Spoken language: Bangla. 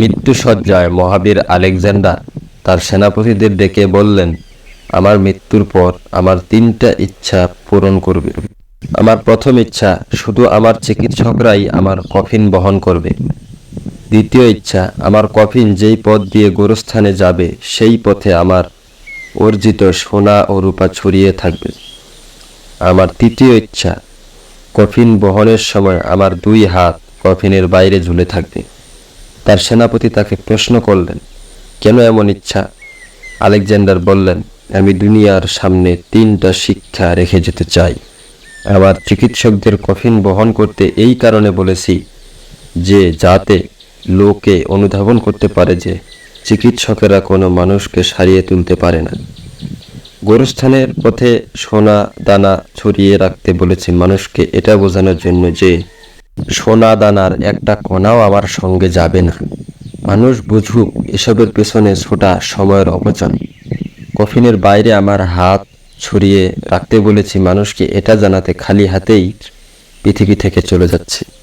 মৃত্যুসজ্জায় মহাবীর আলেকজান্ডার তার সেনাপতিদের ডেকে বললেন, আমার মৃত্যুর পর আমার তিনটা ইচ্ছা পূরণ করবে। আমার প্রথম ইচ্ছা শুধু আমার চিকিৎসকরাই আমার কফিন বহন করবে। দ্বিতীয় ইচ্ছা, আমার কফিন যেই পথ দিয়ে গোরস্থানে যাবে, সেই পথে আমার অর্জিত সোনা ও রূপা ছড়িয়ে থাকবে। আমার তৃতীয় ইচ্ছা, কফিন বহনের সময় আমার দুই হাত কফিনের বাইরে ঝুলে থাকবে। তার সেনাপতি তাকে প্রশ্ন করলেন, কেন এমন ইচ্ছা? আলেকজান্ডার বললেন, আমি দুনিয়ার সামনে তিনটা শিক্ষা রেখে যেতে চাই। আবার চিকিৎসকদের কফিন বহন করতে এই কারণে বলেছি যে, যাতে লোকে অনুধাবন করতে পারে যে, চিকিৎসকেরা কোনো মানুষকে সারিয়ে তুলতে পারে না। গোরস্থানের পথে সোনা দানা ছড়িয়ে রাখতে বলেছি মানুষকে এটা বোঝানোর জন্য যে সোনা দানার একটা কণাও আমার সঙ্গে যাবে না। মানুষ বুঝুক, এসবের পেছনে ছোটা সময়ের অপচয় কফিনের বাইরে আমার হাত ছড়িয়ে রাখতে বলেছি, মানুষকে এটা জানাতে খালি হাতেই পৃথিবী থেকে চলে যাচ্ছে।